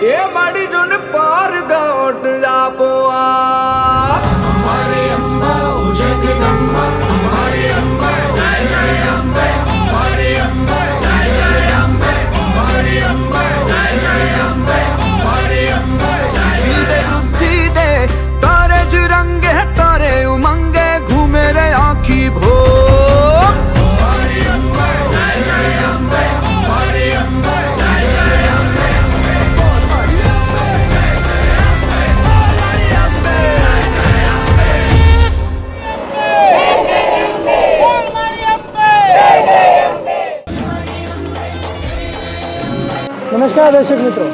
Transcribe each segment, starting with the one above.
એ નમસ્કાર દર્શક મિત્રો.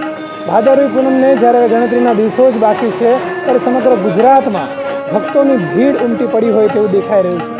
ભાદરવી પૂનમને જ્યારે ગણતરીના દિવસો જ બાકી છે, ત્યારે સમગ્ર ગુજરાતમાં ભક્તોની ભીડ ઉમટી પડી હોય તેવું દેખાઈ રહ્યું છે.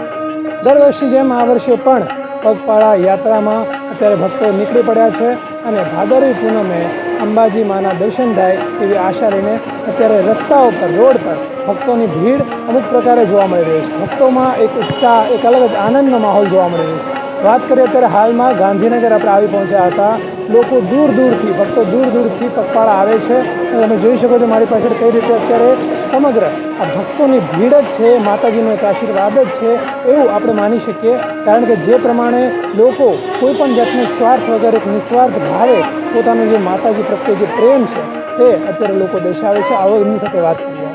દર વર્ષની જેમ આ વર્ષે પણ પગપાળા યાત્રામાં અત્યારે ભક્તો નીકળી પડ્યા છે અને ભાદરવી પૂનમે અંબાજી માના દર્શન થાય તેવી આશા લઈને અત્યારે રસ્તાઓ પર, રોડ પર ભક્તોની ભીડ અમુક પ્રકારે જોવા મળી રહી છે. ભક્તોમાં એક ઉત્સાહ, એક અલગ જ આનંદનો માહોલ જોવા મળી રહ્યો છે. વાત કરીએ, અત્યારે હાલમાં ગાંધીનગર આપણે આવી પહોંચ્યા હતા. લોકો દૂર દૂરથી, ભક્તો દૂર દૂરથી પગપાળા આવે છે. અને તમે જોઈ શકો છો મારી પાછળ કઈ રીતે અત્યારે સમગ્ર આ ભક્તોની ભીડ જ છે, માતાજીનો એક આશીર્વાદ જ છે, એવું આપણે માની શકીએ. કારણ કે જે પ્રમાણે લોકો કોઈ પણ જાતનો સ્વાર્થ વગર એક નિસ્વાર્થ ભાવે, પોતાનો જે માતાજી પ્રત્યે જે પ્રેમ છે, તે અત્યારે લોકો દર્શાવે છે. આવો એમની સાથે વાત કરીએ.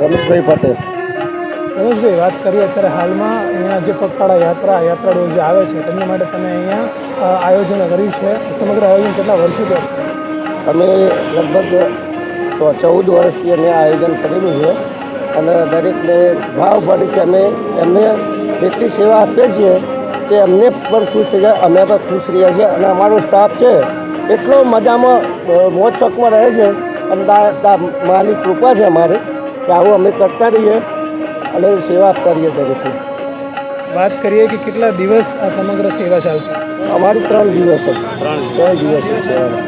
રમેશભાઈ પટેલ. રમેશભાઈ વાત કરીએ અત્યારે હાલમાં અહીંયા જે પગપાળા યાત્રા, યાત્રાળુઓ જે આવે છે, તેમના માટે તમે અહીંયા આયોજન કર્યું છે. સમગ્ર આયોજન કેટલા વર્ષોથી અમે લગભગ ચૌદ વર્ષથી અમે આયોજન કરેલું છે અને દરેકને ભાવ કે અમે એમને જેટલી સેવા આપીએ છીએ તે અમને પણ ખુશ થઈ જાય, અમે પણ ખુશ રહીએ છીએ અને અમારો સ્ટાફ છે એટલો મજામાં મોજ શોખમાં રહે છે. અને માની કૃપા છે અમારી કે આવું અમે કરતા રહીએ. અને સેવા આપતા રહીએ દરેકને વાત કરીએ કે કેટલા દિવસ આ સમગ્ર સેવા ચાલશે અમારી ત્રણ દિવસ છે ત્રણ દિવસ. છે સેવા.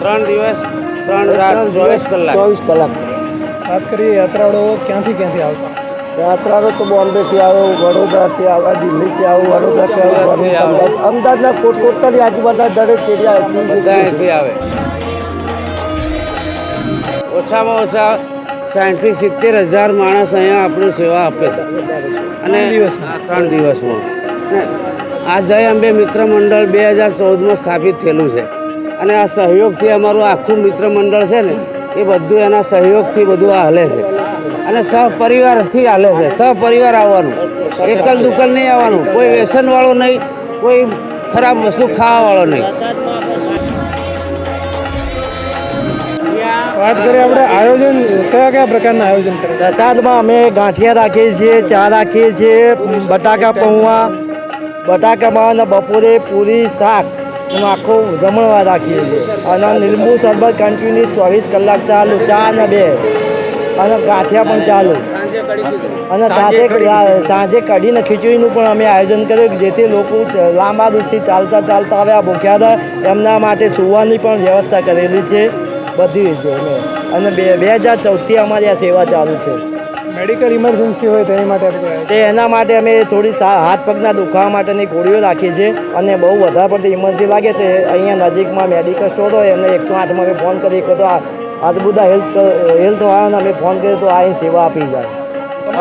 ત્રણ દિવસ ત્રણ રાત ચોવીસ કલાક. ચોવીસ કલાક. વાત કરીએ યાત્રાળુઓ ક્યાંથી ક્યાંથી આવતા? યાત્રાળુ તો બોમ્બેથી આવો વડોદરાથી આવે દિલ્હીથી આવો વડોદરાથી આવો ભરૂચ, અમદાવાદ. અમદાવાદના કોઈ ટોટલી આજુબાજુ દરેક એરિયા બધા અહીંથી આવે. ઓછામાં ઓછા સાઠથી સિત્તેર હજાર માણસ અહીંયા આપણી સેવા આપે છે. અને ત્રણ દિવસમાં? આ જય અંબે મિત્ર મંડળ બે હજાર ચૌદમાં સ્થાપિત થયેલું છે. અને આ સહયોગથી અમારું આખું મિત્ર મંડળ છે ને એ બધું એના સહયોગથી બધું આ હાલે છે. અને સહપરિવારથી હાલે છે. સહપરિવાર આવવાનું. એકલ દુકલ નહીં આવવાનું. કોઈ વ્યસનવાળો નહીં કોઈ ખરાબ વસ્તુ ખાવાવાળો નહીં. વાત કરીએ આપણે આયોજન, કયા કયા પ્રકારના આયોજન કરે? પ્રસાદમાં અમે ગાંઠિયા રાખીએ છીએ, ચા રાખીએ છીએ, બટાકા પૌવા બટાકામાં અને બપોરે પૂરી શાક, એનું આખું જમણવા રાખીએ છીએ. અને લીંબુ શરબત કન્ટિન્યુ ચોવીસ કલાક ચાલુ, ચા અને બે. અને ગાંઠિયા પણ ચાલુ. અને સાથે સાંજે કઢીને ખીચડીનું પણ અમે આયોજન કર્યું જેથી લોકો લાંબા દૂરથી ચાલતા ચાલતા આવ્યા ભૂખ્યા હતા, એમના માટે સુવાની પણ વ્યવસ્થા કરેલી છે. બધી રીતે અમે અને બે બે હજાર ચૌદથી અમારી આ સેવા ચાલુ છે. મેડિકલ ઇમરજન્સી હોય તેની માટે તે એના માટે અમે થોડી હાથ પગના દુખાવા માટેની ગોળીઓ રાખીએ છીએ અને બહુ વધારે પડતી ઇમરજન્સી લાગે તો અહીંયા નજીકમાં મેડિકલ સ્ટોર હોય એમને એકસો આઠમાં અમે ફોન કરી તો આ આદબુદા હેલ્થ હેલ્થ વાળાને અમે ફોન કરીએ તો અહીં સેવા આપી જાય.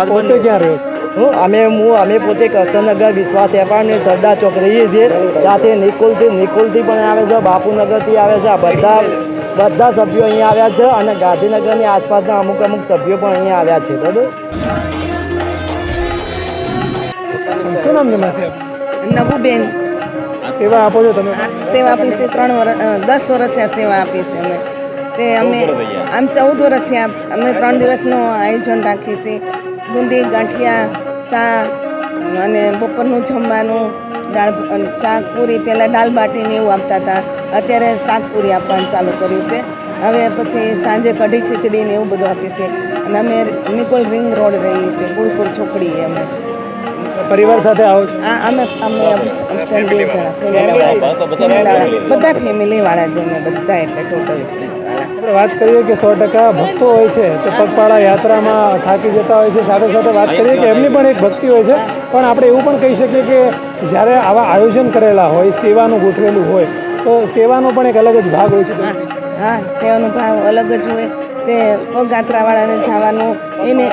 પોતે ક્યાં રહ્યો હું અમે હું અમે પોતે કસ્તનગર વિશ્વાસ એપાર્ટમેન્ટ સરદાર ચોક રહીએ છીએ. સાથે નિકોલથી નિકોલથી પણ આવે છે બાપુનગરથી આવે છે આ બધા બધા સભ્યો અહીંયા આવ્યા છે અને ગાંધીનગરની આસપાસના અમુક અમુક સભ્યો પણ અહીંયા આવ્યા છે બરાબર? શું નામ છે માસી નવુબેન. સેવા આપો છો તમે? સેવા આપી છે ત્રણ વર્ષ દસ વર્ષથી આ સેવા આપી છે અમે. તે અમે આમ ચૌદ વર્ષથી અમે ત્રણ દિવસનું આયોજન રાખીએ છીએ. બુંદી ગાંઠિયા ચા અને બપોરનું જમવાનું દાળ શાકપુરી પહેલાં દાળ બાટીને એવું આપતા હતા. અત્યારે શાકપુરી આપવાનું ચાલુ કર્યું છે. હવે પછી સાંજે કઢી ખીચડી ને એવું બધું આપીએ છીએ. અને અમે નિકોલ રિંગ રોડ રહીએ છીએ ગુળપુર છોકડી અમે. પરિવાર સાથે આવો હા આ અમે અમે ઓપ્શન બે જણા ફેમિલી બધા ફેમિલી વાળા. જ અમે બધા એટલે ટોટલી આપણે વાત કરીએ કે સો ટકા ભક્તો હોય છે તો પગપાળા યાત્રામાં થાકી જતા હોય છે. સાથે સાથે વાત કરીએ કે એમની પણ એક ભક્તિ હોય છે. પણ આપણે એવું પણ કહી શકીએ કે જ્યારે આવા આયોજન કરેલા હોય સેવાનું ગોઠવેલું હોય તો સેવાનો પણ એક અલગ જ ભાગ હોય છે. હા સેવાનો ભાવ અલગ જ હોય. તે પગયાત્રાવાળાને જવાનું એને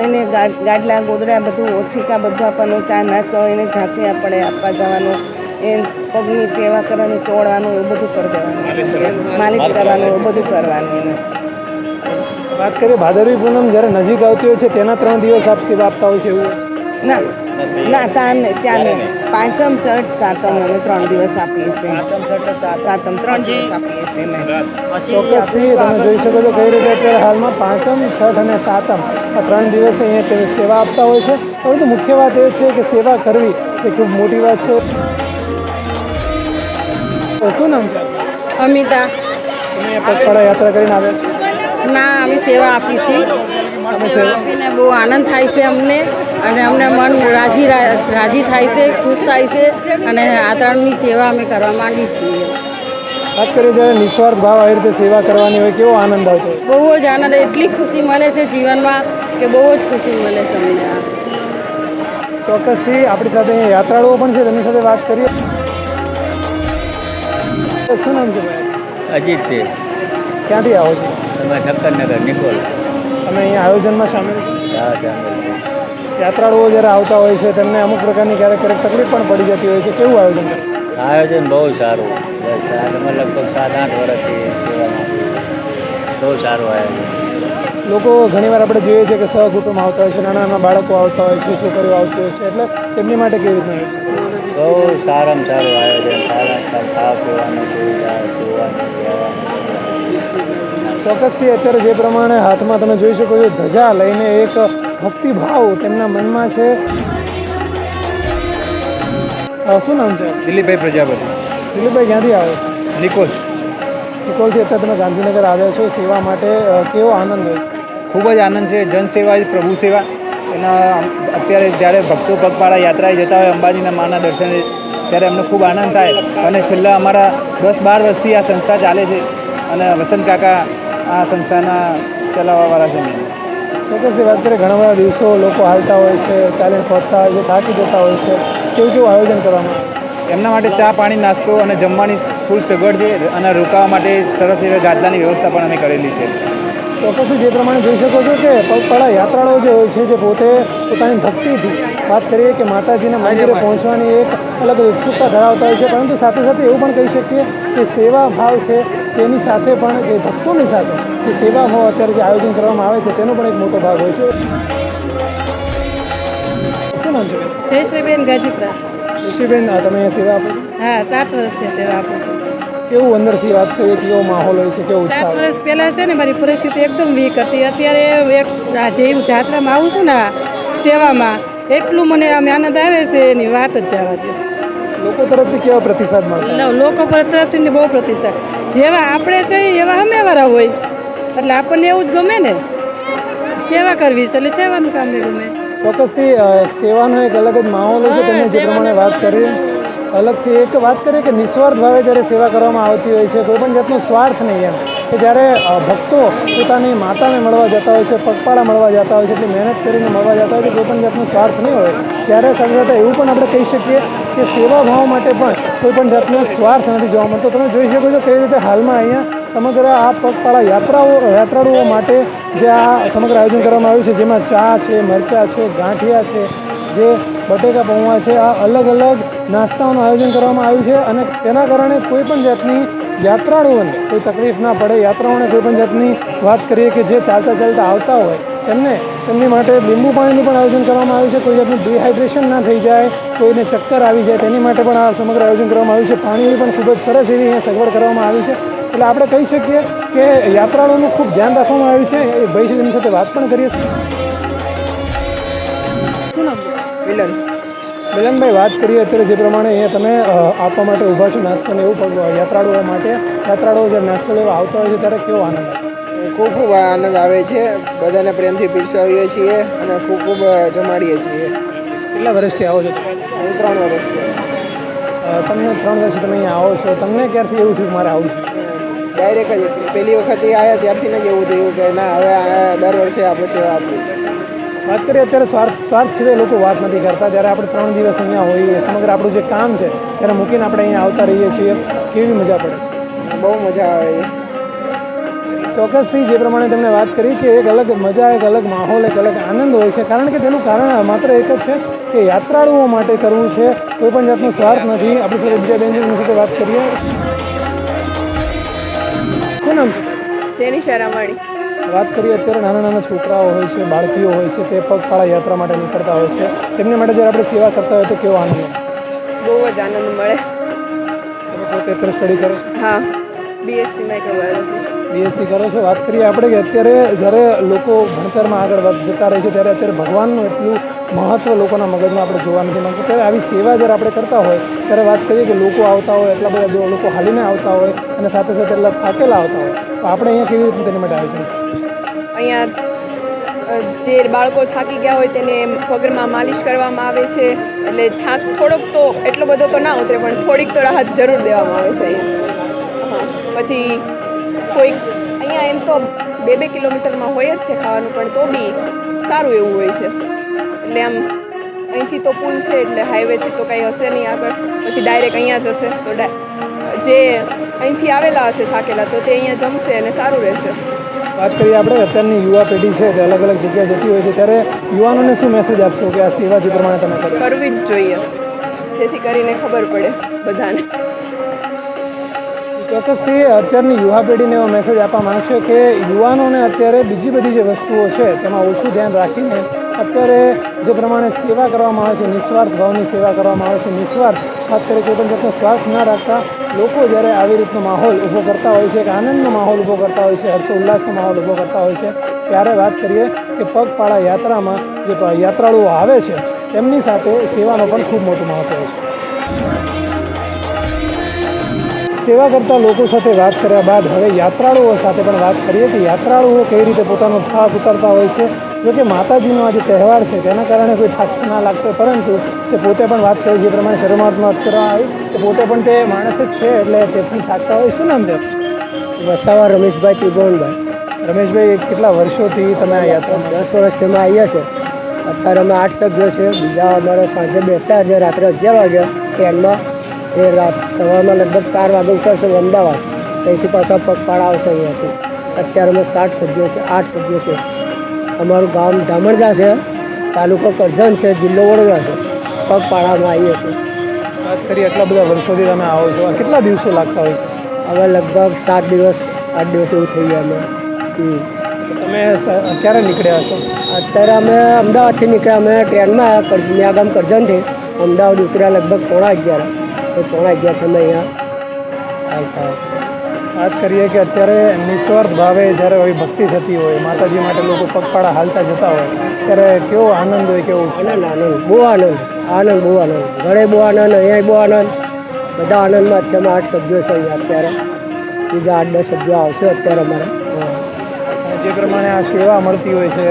એને ગાડલા ગોદડા બધું ઓછીકા બધું આપવાનું ચા નાસ્તો એને જાતે આપણે આપવા જવાનું એ પગની સેવા કરવાની ચોળવાનું એવું બધું કરી દેવાનું. માલિશ કરવાનું એવું બધું કરવાનું એને. વાત કરીએ ભાદરવી પૂનમ જ્યારે નજીક આવતી હોય છે તેના ત્રણ દિવસ આપ સેવા આપતા હોય છે એવું ના ના ત્યાં નહીં ત્યાં નહીં પાંચમ છઠ સાતમ અમે ત્રણ દિવસ આપીએ છીએ. સાતમ ત્રણ દિવસ આપીએ છીએ અમે. ચોક્કસથી તમે જોઈ શકો છો કઈ રીતે અત્યારે હાલમાં પાંચમ છઠ અને સાતમ આ ત્રણ દિવસે અહીંયા તે સેવા આપતા હોય છે. પરંતુ મુખ્ય વાત એ છે કે સેવા કરવી એ ખૂબ મોટી વાત છે. તો શું નામ? અમિતા. તમે પગપાળા યાત્રા કરીને આવે ના અમે સેવા આપી છીએ. સેવા આપીને બહુ આનંદ થાય છે અમને અને અમને મન રાજી રા- રાજી થાય છે ખુશ થાય છે અને આતરણની સેવા અમે કરવા માંગી છીએ. વાત કરીએ જ્યારે નિસ્વાર્થ ભાવ આવી રીતે સેવા કરવાની હોય કેવો આનંદ આવતો બહુ જ આનંદ એટલી ખુશી મળે છે જીવનમાં કે બહુ જ ખુશી મળે છે અમને. ચોક્કસથી આપણી સાથે અહીંયા યાત્રાળુઓ પણ છે તેમની સાથે વાત કરીએ. શું નામ છે અજીત છે. ક્યાંથી આવો છો? તમે ઠક્કરનગર નિકોલ. તમે અહીંયા આયોજનમાં સામેલ યાત્રાળુઓ જ્યારે આવતા હોય છે તેમને અમુક પ્રકારની ક્યારેક ક્યારેક તકલીફ પણ પડી જતી હોય છે. કેવું આયોજન આયોજન બહુ સારું. અમે લગભગ સાત આઠ વર્ષથી બહુ સારું આયોજન. લોકો ઘણીવાર આપણે જોઈએ છીએ કે સહકુટુંબ આવતા હોય છે નાના નાના બાળકો આવતા હોય છે છોકરીઓ આવતી હોય છે. એટલે તેમની માટે કેવી રીતના બહુ સારામાં સારું આયોજન. સારા સારા ખાવા પીવાનું સુવિધા સુવાનું રહેવાની. ચોક્કસથી અત્યારે જે પ્રમાણે હાથમાં તમે જોઈ શકો છો ધજા લઈને એક ભક્તિભાવ તેમના મનમાં છે. શું નામ છે? દિલીપભાઈ પ્રજાપતિ. દિલીપભાઈ ક્યાંથી આવો નિકોલ. નિકોલથી અત્યારે તમે ગાંધીનગર આવ્યા છો સેવા માટે કેવો આનંદ હોય? ખૂબ જ આનંદ છે જનસેવા જ પ્રભુ સેવા. એના અત્યારે જ્યારે ભક્તો પગપાળા યાત્રાએ જતા હોય અંબાજીના માના દર્શને ત્યારે અમને ખૂબ આનંદ થાય. અને છેલ્લા અમારા દસ બાર વર્ષથી આ સંસ્થા ચાલે છે. અને વસંત કાકા આ સંસ્થાના ચલાવવાવાળા છે મેન વાત કરીએ ઘણા બધા દિવસો લોકો હાલતા હોય છે ચાલીને ફરતા હોય છે થાકી જતા હોય છે. કેવું કેવું આયોજન કરવામાં એમના માટે ચા પાણી નાસ્તો અને જમવાની ફૂલ સગવડ છે અને રોકાવા માટે સરસ એવી ગાદલાની વ્યવસ્થા પણ અમે કરેલી છે. ચોક્કસ જે પ્રમાણે જોઈ શકો છો કે પગપાળા યાત્રાળુઓ જે હોય છે જે પોતે પોતાની ભક્તિથી વાત કરીએ કે માતાજીના મંદિરે પહોંચવાની એક અલગ ઉત્સુકતા ધરાવતા હોય છે પરંતુ સાથે સાથે એવું પણ કહી શકીએ કે સેવા ભાવ છે તેની સાથે પણ કે ભક્તોની સાથે કે સેવા ભાવ અત્યારે જે આયોજન કરવામાં આવે છે તેનો પણ એક મોટો ભાગ હોય છે. શું નામ છે? જયશ્રીબેન ગાજીપુરા. આ તમે સેવા આપો હા સાત વર્ષથી સેવા આપું છું. કેવું અંદરથી વાત કરીએ કેવો માહોલ હોય છે કેવો સાત વર્ષ પહેલાં છે ને મારી પરિસ્થિતિ એકદમ વીક હતી. અત્યારે એક જે હું જાત્રામાં આવું છું ને સેવામાં એટલું મને આમ આનંદ આવે છે એની વાત જ જવા દે. લોકો તરફથી કેવા પ્રતિસાદ મળે લોકો તરફથી બહુ પ્રતિસાદ. જેવા આપણે કહીએ એવા સામેવાળા હોય. એટલે આપણને એવું જ ગમે ને. સેવા કરવી છે એટલે સેવાનું કામ ને ગમે. ચોક્કસથી સેવાનો એક અલગ જ માહોલ છે તમે જે પ્રમાણે વાત કરી. અલગથી એક વાત કરીએ કે નિસ્વાર્થ ભાવે જ્યારે સેવા કરવામાં આવતી હોય છે કોઈ પણ જાતનો સ્વાર્થ નહીં એમ. કે જ્યારે ભક્તો પોતાની માતાને મળવા જતા હોય છે પગપાળા મળવા જતા હોય છે એટલી મહેનત કરીને મળવા જતા હોય છે કોઈ પણ જાતનો સ્વાર્થ નહીં હોય ત્યારે સાથે સાથે એવું પણ આપણે કહી શકીએ કે સેવાભાવ માટે પણ કોઈપણ જાતનો સ્વાર્થ નથી જોવા મળતો. તમે જોઈ શકો છો કઈ રીતે હાલમાં અહીંયા સમગ્ર આ પગપાળા યાત્રાઓ, યાત્રાળુઓ માટે જે આ સમગ્ર આયોજન કરવામાં આવ્યું છે, જેમાં ચા છે, મરચાં છે, ગાંઠિયા છે, જે બટેકા પૌવા છે, આ અલગ અલગ નાસ્તાઓનું આયોજન કરવામાં આવ્યું છે અને તેના કારણે કોઈપણ જાતની યાત્રાળુઓને કોઈ તકલીફ ના પડે. યાત્રાઓને કોઈપણ જાતની વાત કરીએ કે જે ચાલતા ચાલતા આવતા હોય તેમને તેમની માટે લીંબુ પાણીનું પણ આયોજન કરવામાં આવ્યું છે. કોઈ જાતનું ડિહાઇડ્રેશન ના થઈ જાય કોઈને ચક્કર આવી જાય તેની માટે પણ આ સમગ્ર આયોજન કરવામાં આવ્યું છે. પાણીની પણ ખૂબ જ સરસ એવી અહીંયા સગવડ કરવામાં આવી છે. એટલે આપણે કહી શકીએ કે યાત્રાળુઓનું ખૂબ ધ્યાન રાખવામાં આવ્યું છે. એ ભાઈ છે તેમની સાથે વાત પણ કરીએ શું નામ? મિલન. મિલનભાઈ વાત કરીએ અત્યારે જે પ્રમાણે અહીંયા તમે આપવા માટે ઊભા છો નાસ્તો ને એવું યાત્રાળુઓ માટે યાત્રાળુઓ જ્યારે નાસ્તો લેવા આવતા હોય છે ત્યારે કેવો આનંદ? ખૂબ ખૂબ આનંદ આવે છે. બધાને પ્રેમથી પીરસાવીએ છીએ અને ખૂબ ખૂબ જમાડીએ છીએ. કેટલા વર્ષથી આવો છો હું ત્રણ વર્ષથી. તમને ત્રણ વર્ષથી તમે અહીંયા આવો છો. તમને ક્યારથી એવું થયું મારે આવું છે? ડાયરેક્ટ જ પહેલી વખત એ આવ્યા ત્યારથી જ એવું થયું કે ના હવે દર વર્ષે આપણે સેવા આપીએ છીએ. વાત કરીએ અત્યારે સ્વાર્થ સ્વાર્થ સિવાય લોકો વાત નથી કરતા. જ્યારે આપણે ત્રણ દિવસ અહીંયા હોઈએ સમગ્ર આપણું જે કામ છે ત્યારે મૂકીને આપણે અહીંયા આવતા રહીએ છીએ. કેવી મજા પડે? બહુ મજા આવે. છે ચોક્કસથી જે પ્રમાણે તેમણે વાત કરી કે એક અલગ મજા એક અલગ માહોલ એક અલગ આનંદ હોય છે. કારણ કે તેનું કારણ માત્ર એક જ છે કે યાત્રાળુઓ માટે કરવું છે. કોઈ પણ જાતનો સ્વાર્થ નથી. આપણી સાથે બીજા બેન સાથે વાત કરીએ. શું નામ? જેની શરામણી. વાત કરીએ અત્યારે નાના નાના છોકરાઓ હોય છે બાળકીઓ હોય છે તે પગપાળા યાત્રા માટે નીકળતા હોય છે. તેમને માટે જ્યારે આપણે સેવા કરતા હોય તો કેવો આનંદ? બહુ જ આનંદ મળે. પોતે અત્યારે સ્ટડી કરો છો? હા બીએસસી માઇક્રોબાયોલોજી બીએસસી કરો છો. વાત કરીએ આપણે કે અત્યારે જ્યારે લોકો ભણતરમાં આગળ જતા રહે છે ત્યારે અત્યારે ભગવાનનું એટલું મહત્ત્વ લોકોના મગજમાં આપણે જોવા નથી માંગતું ત્યારે આવી સેવા જ્યારે આપણે કરતા હોય ત્યારે વાત કરીએ કે લોકો આવતા હોય એટલા બધા લોકો હાલીને આવતા હોય અને સાથે સાથે એટલા થાકેલા આવતા હોય. તો આપણે અહીંયા કેવી રીતે તેની માટે આયોજન છે? અહીંયા જે બાળકો થાકી ગયા હોય તેને પગરમાં માલિશ કરવામાં આવે છે. એટલે થાક થોડોક તો એટલો બધો તો ના ઉતરે પણ થોડીક તો રાહત જરૂર દેવામાં આવે છે અહીંયા. પછી કોઈક અહીંયા એમ તો બે બે કિલોમીટરમાં હોય જ છે ખાવાનું પણ તો બી સારું એવું હોય છે. એટલે આમ અહીંથી તો પુલ છે એટલે હાઈવેથી તો કંઈ હશે નહીં આગળ. પછી ડાયરેક્ટ અહીંયા જ હશે. તો જે અહીંથી આવેલા હશે થાકેલા તો તે અહીંયા જમશે અને સારું રહેશે. વાત કરીએ આપણે અત્યારની યુવા પેઢી છે તે અલગ અલગ જગ્યાએ જતી હોય છે ત્યારે યુવાનોને શું મેસેજ આપશો કે આ સેવા જે પ્રમાણે તમે કરો? કરવી જ જોઈએ. જેથી કરીને ખબર પડે બધાને. ચોક્કસથી અત્યારની યુવા પેઢીને એવો મેસેજ આપવા માંગશો કે યુવાનોને અત્યારે બીજી બધી જે વસ્તુઓ છે, તેમાં ઓછું ધ્યાન રાખીને અત્યારે જે પ્રમાણે સેવા કરવામાં આવે છે, નિસ્વાર્થ ભાવની સેવા કરવામાં આવે છે, નિસ્વાર્થ વાત કરીએ કોઈ પણ જાતનો સ્વાર્થ ના રાખતા લોકો જ્યારે આવી રીતનો માહોલ ઊભો કરતા હોય છે કે આનંદનો માહોલ ઊભો કરતા હોય છે હર્ષો ઉલ્લાસનો માહોલ ઊભો કરતા હોય છે, ત્યારે વાત કરીએ કે પગપાળા યાત્રામાં જે યાત્રાળુઓ આવે છે, તેમની સાથે સેવાનો પણ ખૂબ મોટું મહત્ત્વ છે. સેવા કરતા લોકો સાથે વાત કર્યા બાદ હવે યાત્રાળુઓ સાથે પણ વાત કરીએ કે યાત્રાળુઓ કઈ રીતે પોતાનો થાક ઉતારતા હોય છે? જો કે માતાજીનો આજે તહેવાર છે તેના કારણે કોઈ થાક ના લાગતો પરંતુ તે પોતે પણ વાત કરી જે પ્રમાણે શરૂઆતમાં વાત કરવા આવી. તે પોતે પણ તે માણસ જ છે એટલે તે પણ થાકતા હોય શું નામ છે વસાવા રમેશભાઈ ત્રિભુવનભાઈ. રમેશભાઈ કેટલા વર્ષોથી તમે આ યાત્રામાં? દસ વર્ષથી અમે આવ્યા છે. અત્યારે અમે આઠ સભ્યો છે. બીજા અમારે સાંજે બેસ્યા છે રાત્રે અગિયાર વાગ્યા ટ્રેનમાં. એ રાત સવારમાં લગભગ ચાર વાગે ઉતરશે અમદાવાદ. ત્યાંથી પાછા પગપાળા આવશે અહીંયાથી. અત્યારે અમે સાઠ સભ્યો છે આઠ સભ્યો છે. અમારું ગામ ધામણજા છે તાલુકો કરજણ છે જિલ્લો વડોદરા છે. પગપાળામાં આવીએ છીએ. વાત કરી એટલા બધા વર્ષોથી તમે આવો છો. કેટલા દિવસો લાગતા હોય છે? હવે લગભગ સાત દિવસ આઠ દિવસ એવું થઈ ગયા અમે. તમે ક્યારે નીકળ્યા છો અત્યારે અમે અમદાવાદથી નીકળ્યા. અમે ટ્રેનમાં આવ્યા મિયાગામ કરજણથી. અમદાવાદ ઉતર્યા લગભગ પોણા અગિયાર. તો પોણા અગિયાર સમય અહીંયા આવતા વાત કરીએ કે અત્યારે નિસ્વાર્થ ભાવે જ્યારે હોય ભક્તિ થતી હોય માતાજી માટે લોકો પગપાળા હાલતા જતા હોય ત્યારે કેવો આનંદ હોય કેવો આનંદ આનંદ બહુ આનંદ આનંદ બહુ આનંદ. ઘરે બહુ આનંદ અહીંયા બહુ આનંદ. બધા આનંદમાં છે અમે આઠ સભ્યો છે અહીંયા અત્યારે. બીજા આઠ દસ સભ્યો આવશે અત્યારે અમારા. જે પ્રમાણે આ સેવા મળતી હોય છે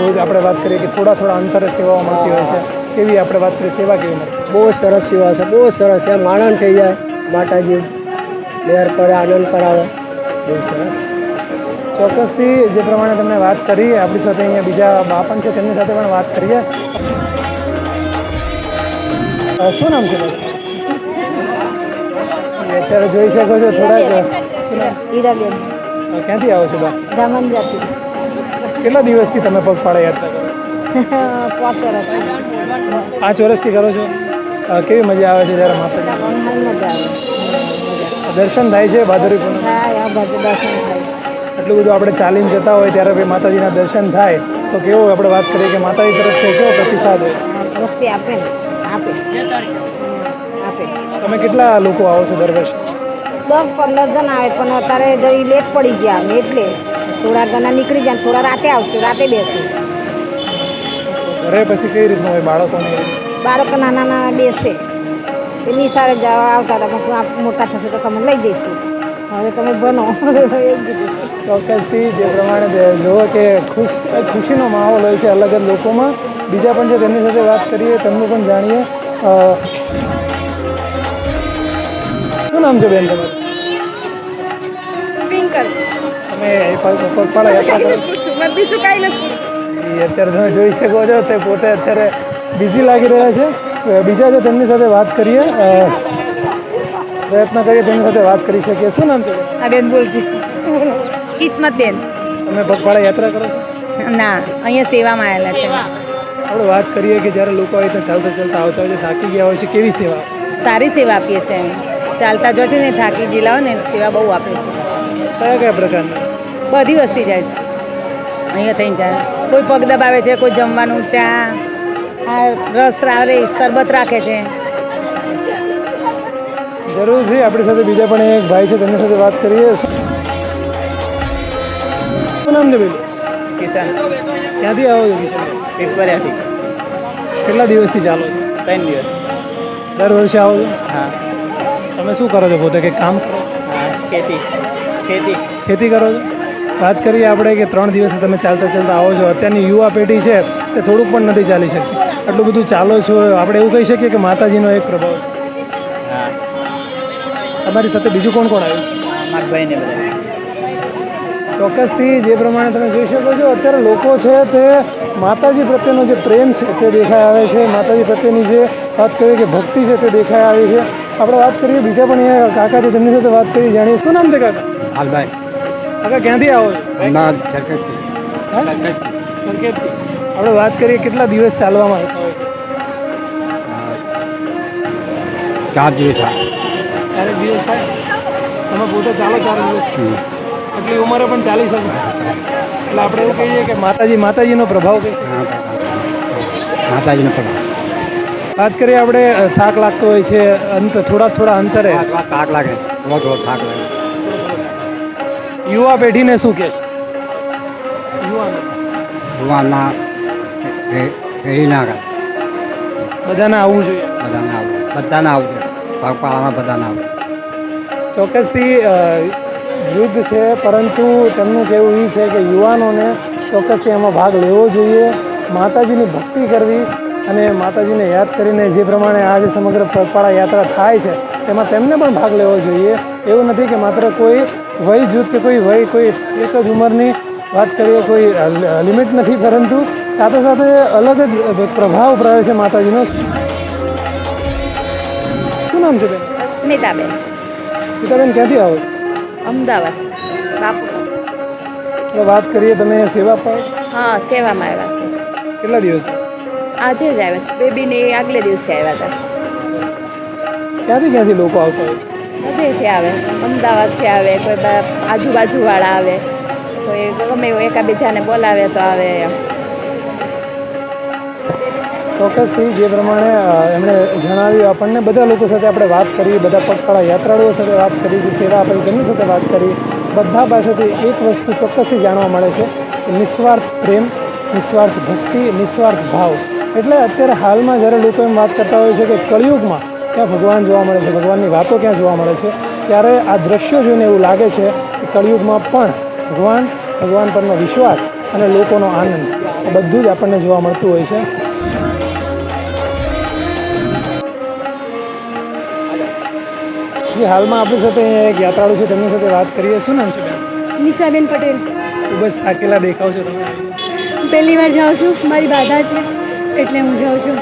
રોજ આપણે વાત કરીએ કે થોડા થોડા અંતરે સેવાઓ મળતી હોય છે એવી આપણે વાત કરીએ સેવા કેવી મળતી બહુ સરસ સેવા છે બહુ સરસ. એમ આનંદ થઈ જાય માતાજી. મેર કરે આનંદ કરાવે. બહુ સરસ. ચોક્કસથી જે પ્રમાણે તમને વાત કરી આપણી સાથે અહીંયા બીજા બાપન છે તેમની સાથે પણ વાત કરીએ. શું નામ છે? અત્યારે જોઈ શકો છો થોડાક. હીરાબેન. ક્યાંથી આવો છો બા? દામન જાતિ. કેટલા દિવસથી તમે પગપાળા યાત્રા કરો? પાંચ વર્ષ પાંચ વર્ષથી કરો છો? કેવી મજા આવે છે જ્યારે માતાજી? દર્શન થાય છે ભાદરવી એટલું બધું આપણે ચાલીને જતા હોય ત્યારે ભાઈ માતાજીના દર્શન થાય. તો કેવો આપણે વાત કરીએ કે માતાજી તરફથી કેવો પ્રતિસાદ હોય? આપે આપે. આપે. તમે કેટલા લોકો આવો છો દર વર્ષે? દસ પંદર જણ આવે પણ અત્યારે જઈ લેટ પડી જાય અમે એટલે. થોડા ઘણા નીકળી જાય થોડા રાતે આવશે રાતે બેસે ઘરે પછી કઈ રીતનું હોય બાળકોને બાળકો નાના નાના બેસે એ નિશાળે જવા આવતા હતા પણ મોટા થશે તો તમે લઈ જઈશું. હવે તમે બનો. ચોક્કસથી જે પ્રમાણે જુઓ કે ખુશ ખુશીનો માહોલ હોય છે અલગ અલગ લોકોમાં. બીજા પણ જે તેમની સાથે વાત કરીએ તેમનું પણ જાણીએ. શું નામ છે બેન તમારું? તમે પગપાળા યાત્રા કરો બીજું કાંઈ નથી. અત્યારે તમે જોઈ શકો છો તે પોતે અત્યારે બિઝી લાગી રહ્યા છે. બીજા છે તેમની સાથે વાત કરીએ. પ્રયત્ન કરીએ તેમની સાથે વાત કરી શકીએ. શું નામ છે? આ બેન બોલજી કિસ્મત બેન. તમે પગપાળા યાત્રા કરો? ના અહીંયા સેવામાં આવેલા છે. આપણે વાત કરીએ કે જ્યારે લોકો આવી રીતે ચાલતા ચાલતા આવતા હોય છે થાકી ગયા હોય છે કેવી સેવા? સારી સેવા આપીએ છીએ અમે ચાલતા જો છે ને થાકી જિલ્લાઓ ને સેવા બહુ આપે છે. કયા કયા પ્રકારની? બધી વસ્તી જાય છે. અહીંયા થઈને જાય. કોઈ પગ દબાવે છે કોઈ જમવાનું ચા આ રસ રાવરે શરબત રાખે છે. જરૂરથી આપણી સાથે બીજા પણ એક ભાઈ છે તેમની સાથે વાત કરીએ. નામ છે ભાઈ? કિસાન ક્યાંથી આવો છો કિશન? પીપરિયાથી કેટલા દિવસથી ચાલો ત્રણ દિવસ. દર વર્ષે આવો છો? હા. તમે શું કરો છો પોતે? કે કામ કરો? હા ખેતી. ખેતી. ખેતી કરો છો? વાત કરીએ આપણે કે ત્રણ દિવસે તમે ચાલતા ચાલતા આવો છો. અત્યારની યુવા પેઢી છે તે થોડુંક પણ નથી ચાલી શકતી. આટલું બધું ચાલો છો આપણે એવું કહી શકીએ કે માતાજીનો એક પ્રભાવ હા. તમારી સાથે બીજું કોણ કોણ આવ્યું? મારા ભાઈને બધા. ચોક્કસથી જે પ્રમાણે તમે જોઈ શકો છો અત્યારે લોકો છે તે માતાજી પ્રત્યેનો જે પ્રેમ છે તે દેખાય આવે છે. માતાજી પ્રત્યેની જે વાત કરીએ કે ભક્તિ છે તે દેખાય આવી છે. આપણે વાત કરીએ બીજા પણ અહીંયા કાકા છે તેમની સાથે વાત કરી જાણીએ. શું નામ છે કાકા? હાલભાઈ. કાકા ક્યાંથી આવો અમદાવાદ સરખેજથી? આપણે વાત કરીએ કેટલા દિવસ ચાલવામાં આવતા હોય ચાર દિવસ થાય ચારેક દિવસ થાય? તમે પોતે ચાલો ચાર દિવસ? એટલી ઉંમરે પણ ચાલી શકો. એટલે આપણે એવું કહીએ કે માતાજી માતાજીનો પ્રભાવ કહી માતાજીનો પ્રભાવ. વાત કરીએ આપણે થાક લાગતો હોય છે અંત થોડા થોડા અંતરે. થાક લાગે. થોડો થોડો થાક લાગે. યુવા પેઢીને શું કહે યુવાનો પેઢી ના કરે બધાને આવવું જોઈએ. બધાને આવવું બધાને આવવું જોઈએ. પાળામાં બધાને આવવું ચોક્કસથી યુદ્ધ છે પરંતુ તેમનું કહેવું એ છે કે યુવાનોને ચોક્કસથી એમાં ભાગ લેવો જોઈએ. માતાજીની ભક્તિ કરવી અને માતાજીને યાદ કરીને જે પ્રમાણે આ જે સમગ્ર પગપાળા યાત્રા થાય છે તેમાં તેમને પણ ભાગ લેવો જોઈએ. એવું નથી કે માત્ર કોઈ વય જૂથ કે કોઈ વય કોઈ એક જ ઉંમરની વાત કરીએ કોઈ લિમિટ નથી પરંતુ સાથે સાથે અલગ જ પ્રભાવ પ્રવે છે માતાજીનો. શું નામ છે બેન? સ્મિતાબેન પિતાબેન ક્યાંથી આવો? અમદાવાદ. બાપુ. વાત કરીએ તમે સેવા પર? હા સેવામાં આવ્યા છે. કેટલા દિવસ? આજે જ આવ્યા છે. બેબીને આગલે દિવસે આવ્યા હતા. ક્યાંથી ક્યાંથી લોકો આવતા હોય? બધેથી આવે. અમદાવાદથી આવે કોઈ આજુબાજુવાળા આવે. કોઈ ગમે એકાબીજાને બોલાવે તો આવે એમ. ચોક્કસથી જે પ્રમાણે એમણે જણાવ્યું, આપણને બધા લોકો સાથે આપણે વાત કરી, બધા પગપાળા યાત્રાળુઓ સાથે વાત કરી, જે સેવા આપી તેમની સાથે વાત કરી, બધા પાસેથી એક વસ્તુ ચોક્કસથી જાણવા મળે છે કે નિસ્વાર્થ પ્રેમ, નિસ્વાર્થ ભક્તિ, નિસ્વાર્થ ભાવ. એટલે અત્યારે હાલમાં જ્યારે લોકો એમ વાત કરતા હોય છે કે કળિયુગમાં ક્યાં ભગવાન જોવા મળે છે, ભગવાનની વાતો ક્યાં જોવા મળે છે, ત્યારે આ દ્રશ્યો જોઈને એવું લાગે છે કે કળિયુગમાં પણ ભગવાન ભગવાન પરનો વિશ્વાસ અને લોકોનો આનંદ બધું જ આપણને જોવા મળતું હોય છે. જે હાલમાં આપણી સાથે એક યાત્રાળુ છે તેમની સાથે વાત કરીએ. શું નામ છે નિશાબેન પટેલ. ખૂબ જ થાકેલા દેખાવ છો તમે. પહેલી વાર જાઉં છું. મારી બાધા છે એટલે હું જાઉં છું.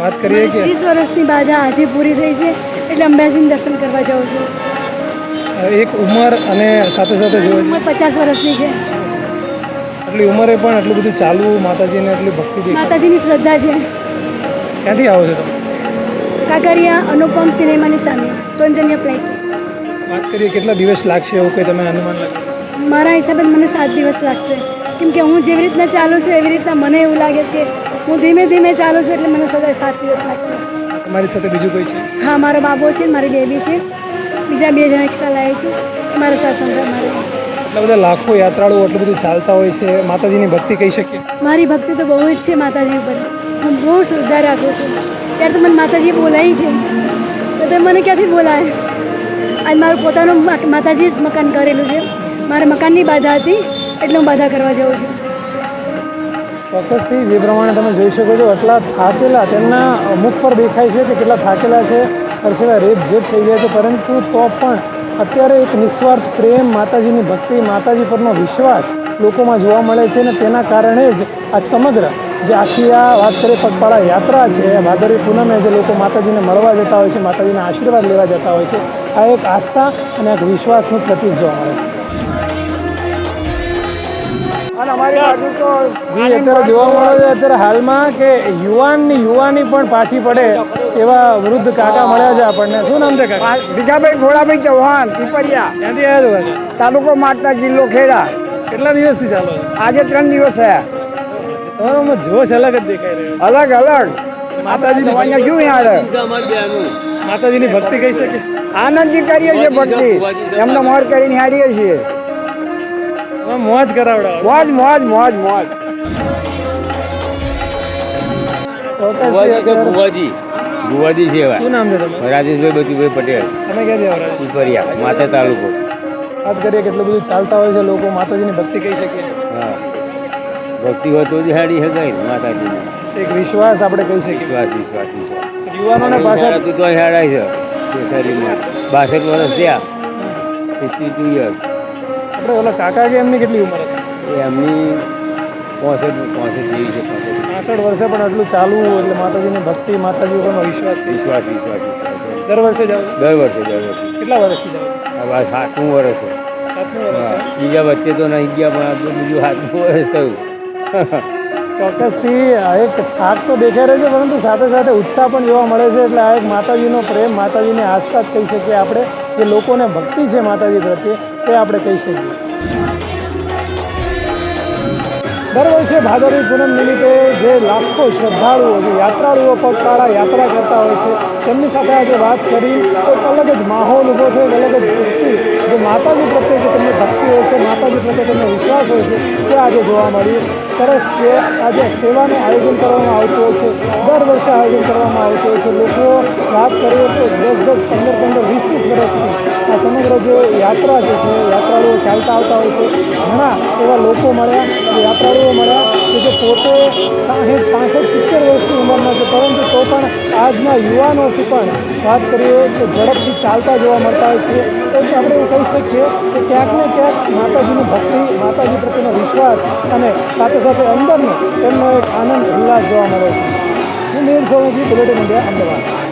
વાત કરીએ કે ત્રીસ વર્ષની બાધા આજે પૂરી થઈ છે એટલે અંબાજીને દર્શન કરવા જાઉં છું. એક ઉંમર અને સાથે સાથે જો ઉંમર પચાસ વર્ષની છે. આટલી ઉંમરે પણ આટલું બધું ચાલવું માતાજીને આટલી ભક્તિ માતાજીની શ્રદ્ધા છે. ક્યાંથી આવો છો તમે? કાંકરિયા અનુપમ સિનેમાની સામે સૌજન્ય ફ્લેટ. વાત કરીએ કેટલા દિવસ લાગશે એવું કંઈ તમે અનુમાન લાગે મારા હિસાબે મને સાત દિવસ લાગશે. કેમ કે હું જેવી રીતના ચાલું છું એવી રીતના મને એવું લાગે છે કે હું ધીમે ધીમે ચાલું છું એટલે મને સદાય સાત દિવસ લાગશે. તમારી સાથે બીજું કોઈ છે? હા મારો બાબો છે મારી બેબી છે. બીજા બે જણા એક્સ્ટ્રા લાવે છે. મારા સાસંગા મારે. એટલા બધા લાખો યાત્રાળુઓ આટલું બધું ચાલતા હોય છે માતાજીની ભક્તિ કહી શકીએ? મારી ભક્તિ તો બહુ જ છે માતાજી ઉપર. હું બહુ શ્રદ્ધા રાખું છું. ત્યારે તો મને માતાજી બોલાવી છે. તો તે મને ક્યાંથી બોલાય આજ મારું પોતાનું માતાજી જ મકાન કરેલું છે. મારા મકાનની બાધા હતી એટલે હું બાધા કરવા જાઉં છું. ચોક્કસથી જે પ્રમાણે તમે જોઈ શકો છો એટલા થાકેલા તેમના મુખ પર દેખાય છે કે કેટલા થાકેલા છે. પર સિવાય રેપ જેપ થઈ ગયા છે. પરંતુ તો પણ અત્યારે એક નિસ્વાર્થ પ્રેમ માતાજીની ભક્તિ, માતાજી પરનો વિશ્વાસ લોકોમાં જોવા મળે છે અને તેના કારણે જ આ સમગ્ર જે આખી આ વાત કરીએ પગપાળા યાત્રા છે ભાદરવી પૂનમે જે લોકો માતાજીને મળવા જતા હોય છે, માતાજીના આશીર્વાદ લેવા જતા હોય છે, આ એક આસ્થા અને એક વિશ્વાસનું પ્રતીક જોવા મળે છે. અમારી બાજુ તો જી અત્યારે જોવા મળે છે અત્યારે હાલમાં કે યુવાનની યુવાની પણ પાછી પડે એવા વૃદ્ધ કાકા મળ્યા છે આપણને. શું નામ છે કાકા? ભીખાભાઈ ખોડાભાઈ ચૌહાણ પીપરિયા ત્યાંથી આવ્યા છો તાલુકો માટતા જિલ્લો ખેડા. કેટલા દિવસથી ચાલો આજે ત્રણ દિવસ થયા. તમારામાં જોશ અલગ જ દેખાય રહ્યો અલગ અલગ. માતાજી અહીંયા શું યાદ માતાજીની ભક્તિ કહી શકે આનંદજી કરીએ છીએ ભક્તિ. એમને મોર કરીને હાડીએ છીએ. મોજ કરાવડો મોજ મોજ મોજ મોજ. ભુવાજી ભુવાજી સેવા શું નામ છે તમારું? રાજેશભાઈ બચુભાઈ પટેલ. તમે આવરા છો? પીપરિયા તાલુકો. વાત કરીએ કેટલું બધું ચાલતા હોય છે લોકો માતાજીની ભક્તિ કહી શકીએ. હા. ભક્તિ હોય તો જ હાડી હગાય ને માતાજીની. એક વિશ્વાસ આપણે કહી શકીએ. વિશ્વાસ વિશ્વાસ વિશ્વાસ. યુવાનોને પાછા તો હેડાય છે બાસઠ વર્ષ થયા. સિક્સટી ટુ યર આપણે ઓલા કાકા કે એમની કેટલી ઉંમર હશે? એમની પોસઠ પોસઠ જેવી છે પોસઠ. વર્ષે પણ આટલું ચાલવું એટલે માતાજીની ભક્તિ માતાજી ઉપરનો વિશ્વાસ વિશ્વાસ વિશ્વાસ વિશ્વાસ. દર વર્ષે જાઓ દર વર્ષે વર્ષે. કેટલા વર્ષથી જાઓ આ બસ સાતમું વર્ષ. બીજા વચ્ચે તો નહીં ગયા પણ આ બીજું સાતમું વર્ષ થયું. ચોક્કસથી આ એક થાક તો દેખાઈ રહ્યો છે પરંતુ સાથે સાથે ઉત્સાહ પણ જોવા મળે છે એટલે આ એક માતાજીનો પ્રેમ માતાજીની આસ્થા જ કહી શકીએ આપણે કે લોકોને ભક્તિ છે માતાજી પ્રત્યે. તે આપણે કહી શકીએ. દર વર્ષે ભાદરવી પૂનમ નિમિત્તે જે લાખો શ્રદ્ધાળુઓ, જે યાત્રાળુઓ પગપાળા યાત્રા કરતા હોય છે, તેમની સાથે આજે વાત કરી. એક અલગ જ માહોલ ઊભો થયો અલગ જ ભક્તિ. જે માતાજી પ્રત્યે જે તમને ભક્તિ હોય છે, માતાજી પ્રત્યે તમને વિશ્વાસ હોય છે, તે આજે જોવા મળ્યું. સરસ આજે સેવાનું આયોજન કરવામાં આવતું હોય છે. દર વર્ષે આયોજન કરવામાં આવતું હોય છે. લોકો વાત કરીએ તો દસ દસ, પંદર પંદર, વીસ વીસ વર્ષથી આ સમગ્ર જે યાત્રા જે છે, યાત્રાળુઓ ચાલતા આવતા હોય છે. ઘણા એવા લોકો મળ્યા કે યાત્રાળુઓ મળ્યા, કે જે પોતે સાહીઠ, પાસઠ, સિત્તેર વર્ષની ઉંમરમાં છે. પરંતુ તો પણ આજના યુવાનોથી પણ વાત કરીએ તો ઝડપથી ચાલતા જોવા મળતા હોય છે. તો આપણે એવું કહી શકીએ કે ક્યાંક ને ક્યાંક માતાજીની ભક્તિ, માતાજી પ્રત્યેનો વિશ્વાસ અને સાથે સાથે અંદરનો તેમનો એક આનંદ ઉલ્લાસ જોવા મળે છે. હું મીર સોલંકી બુલેટિન ઇન્ડિયા અમદાવાદ.